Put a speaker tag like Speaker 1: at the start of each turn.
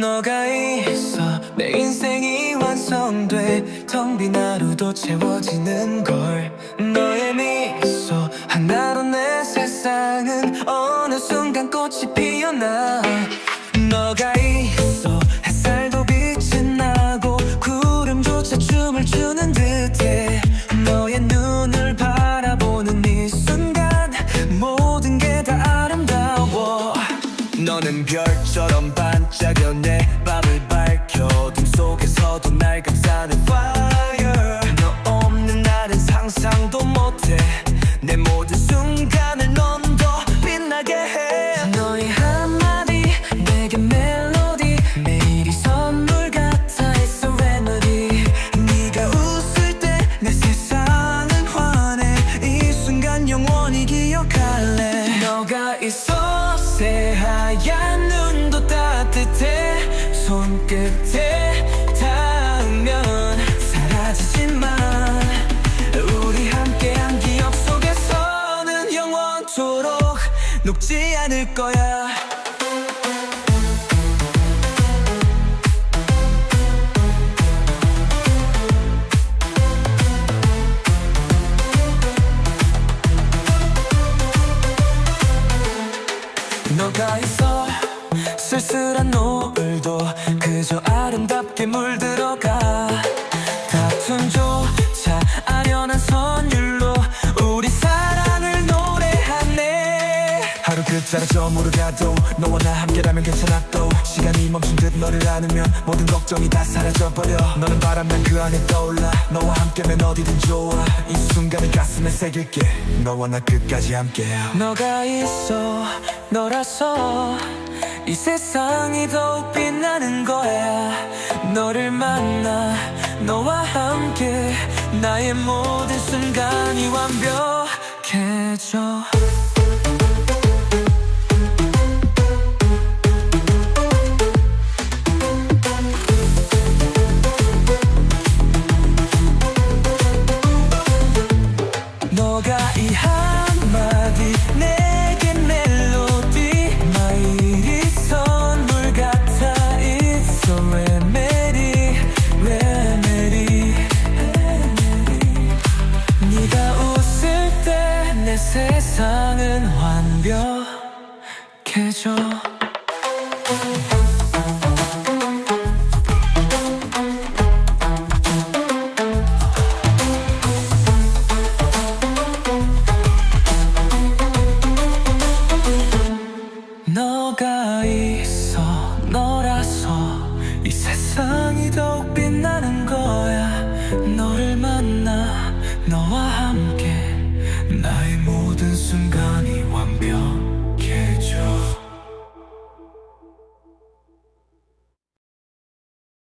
Speaker 1: 너가 있어. 내 인생이 완성돼. 텅 빈 하루도 채워지는 걸 너의 미소. 하나로 내 세상은 어느 순간 꽃이 피어나. 너가 있어 너는 별처럼 반짝여 내 밤을 밝혀 둠 속에서도 날 감싸는 fire. 너 없는 날은 상상도 못해. 내 모든 순간을 넌 더 빛나게 해. 너의 한마디 내게 멜로디. 매일이 선물 같아 It's a remedy. 네가 웃을 때 내 세상은 환해 이 순간 영원히 기억할래. 너가 있어. 새 하얀 눈도 따뜻해 손끝에 닿으면 사라지지만 우리 함께한 기억 속에서는 영원토록 녹지 않을 거야. 너가 있어 쓸쓸한 노을도 그저 아름답게 물들어가. 다툼조차 아련한 선율로 우리 사랑을 노래하네. 하루 끝자락 저물어 가도 너와 나 함께라면 괜찮아 또. 시간이 멈춘 듯 너를 안으면 모든 걱정이 다 사라져버려. 너는 바람 난 그 안에 떠올라. 너와 함께면 어디든 좋아. 이 순간을 가슴에 새길게. 너와 나 끝까지 함께야. 너가 있어 너라서 이 세상이 더욱 빛나는 거야. 너를 만나 너와 함께 나의 모든 순간이 완벽해져. 너가 이한 완벽해져. 너가 있어 너라서 이 세상이 더욱 빛나는 거야. 너를 만나 너와 함께 나의 모든 순간 feel.